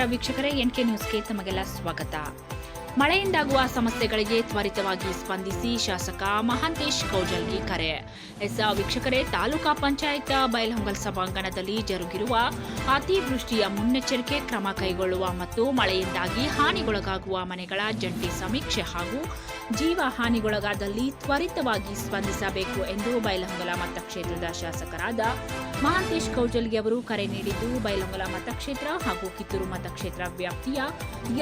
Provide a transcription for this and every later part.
ನಮಸ್ಕಾರ ವೀಕ್ಷಕರೇ N K ನ್ಯೂಸ್ಗೆ ತಮಗೆಲ್ಲ ಸ್ವಾಗತ. ಮಳೆಯಿಂದಾಗುವ ಸಮಸ್ಯೆಗಳಿಗೆ ತ್ವರಿತವಾಗಿ ಸ್ಪಂದಿಸಿ ಶಾಸಕ ಮಹಾಂತೇಶ್ ಕೌಜಲ್ಗಿ ಕರೆ. ಎಸ್, ವೀಕ್ಷಕರೇ, ತಾಲೂಕಾ ಪಂಚಾಯತ್ ಬೈಲಹೊಂಗಲ್ ಸಭಾಂಗಣದಲ್ಲಿ ಜರುಗಿರುವ ಅತಿವೃಷ್ಟಿಯ ಮುನ್ನೆಚ್ಚರಿಕೆ ಕ್ರಮ ಕೈಗೊಳ್ಳುವ ಮತ್ತು ಮಳೆಯಿಂದಾಗಿ ಹಾನಿಗೊಳಗಾಗುವ ಮನೆಗಳ ಜಂಟಿ ಸಮೀಕ್ಷೆ ಹಾಗೂ ಜೀವ ಹಾನಿಗೊಳಗಾದಲ್ಲಿ ತ್ವರಿತವಾಗಿ ಸ್ಪಂದಿಸಬೇಕು ಎಂದು ಬೈಲಹೊಂಗಲ ಮತಕ್ಷೇತ್ರದ ಶಾಸಕರಾದ ಮಹಾಂತೇಶ್ ಕೌಜಲ್ಗಿ ಅವರು ಕರೆ ನೀಡಿದ್ದು, ಬೈಲಹೊಂಗಲ ಮತಕ್ಷೇತ್ರ ಹಾಗೂ ಕಿತ್ತೂರು ಮತಕ್ಷೇತ್ರ ವ್ಯಾಪ್ತಿಯ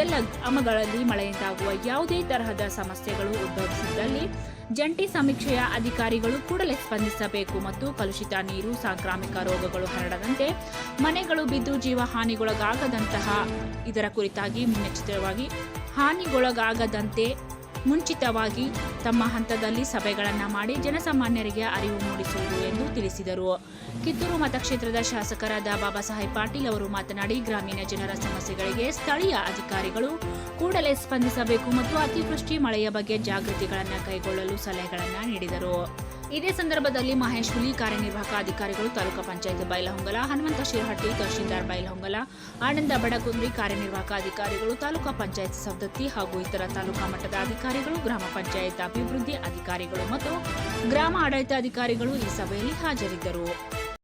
ಎಲ್ಲ ಗ್ರಾಮಗಳಲ್ಲಿ ಮಳೆಯಿಂದಾಗುವ ಯಾವುದೇ ತರಹದ ಸಮಸ್ಯೆಗಳು ಉದ್ಭವಿಸಿದ್ದಲ್ಲಿ ಜಂಟಿ ಸಮೀಕ್ಷೆಯ ಅಧಿಕಾರಿಗಳು ಕೂಡಲೇ ಸ್ಪಂದಿಸಬೇಕು ಮತ್ತು ಕಲುಷಿತ ನೀರು, ಸಾಂಕ್ರಾಮಿಕ ರೋಗಗಳು ಹರಡದಂತೆ ಮನೆಗಳು ಬಿದ್ದು ಜೀವ ಹಾನಿಗೊಳಗಾಗದಂತಹ ಇದರ ಕುರಿತಾಗಿ ಮುನ್ನೆಚ್ಚರಿತವಾಗಿ ಹಾನಿಗೊಳಗಾಗದಂತೆ ಮುಂಚಿತವಾಗಿ ತಮ್ಮ ಹಂತದಲ್ಲಿ ಸಭೆಗಳನ್ನು ಮಾಡಿ ಜನಸಾಮಾನ್ಯರಿಗೆ ಅರಿವು ಮೂಡಿಸುವುದು ಎಂದು ತಿಳಿಸಿದರು. ಕಿತ್ತೂರು ಮತಕ್ಷೇತ್ರದ ಶಾಸಕರಾದ ಬಾಬಾ ಸಾಹೇಬ್ ಪಾಟೀಲ್ ಅವರು ಮಾತನಾಡಿ, ಗ್ರಾಮೀಣ ಜನರ ಸಮಸ್ಯೆಗಳಿಗೆ ಸ್ಥಳೀಯ ಅಧಿಕಾರಿಗಳು ಕೂಡಲೇ ಸ್ಪಂದಿಸಬೇಕು ಮತ್ತು ಅತಿವೃಷ್ಟಿ ಮಳೆಯ ಬಗ್ಗೆ ಜಾಗೃತಿಗಳನ್ನು ಕೈಗೊಳ್ಳಲು ಸಲಹೆಗಳನ್ನು ನೀಡಿದರು. ಇದೇ ಸಂದರ್ಭದಲ್ಲಿ ಮಹೇಶ್ ಹುಲಿ ಕಾರ್ಯನಿರ್ವಾಹಕ ಅಧಿಕಾರಿಗಳು ತಾಲೂಕು ಪಂಚಾಯತ್ ಬೈಲಹೊಂಗಲ, ಹನುಮಂತ ಶಿರಹಟ್ಟಿ, ತಹಶೀಲ್ದಾರ್ ಬೈಲಹೊಂಗಲ, ಆನಂದ ಬಡಗುಂದ್ರಿ ಕಾರ್ಯನಿರ್ವಾಹಕ ಅಧಿಕಾರಿಗಳು, ತಾಲೂಕಾ ಪಂಚಾಯತ್ ಸವದತ್ತಿ ಹಾಗೂ ಇತರ ತಾಲೂಕಾ ಮಟ್ಟದ ಅಧಿಕಾರಿಗಳು, ಗ್ರಾಮ ಪಂಚಾಯತ್ ಅಭಿವೃದ್ಧಿ ಅಧಿಕಾರಿಗಳು ಮತ್ತು ಗ್ರಾಮ ಆಡಳಿತ ಅಧಿಕಾರಿಗಳು ಈ ಸಭೆಯಲ್ಲಿ ಹಾಜರಿದ್ದರು.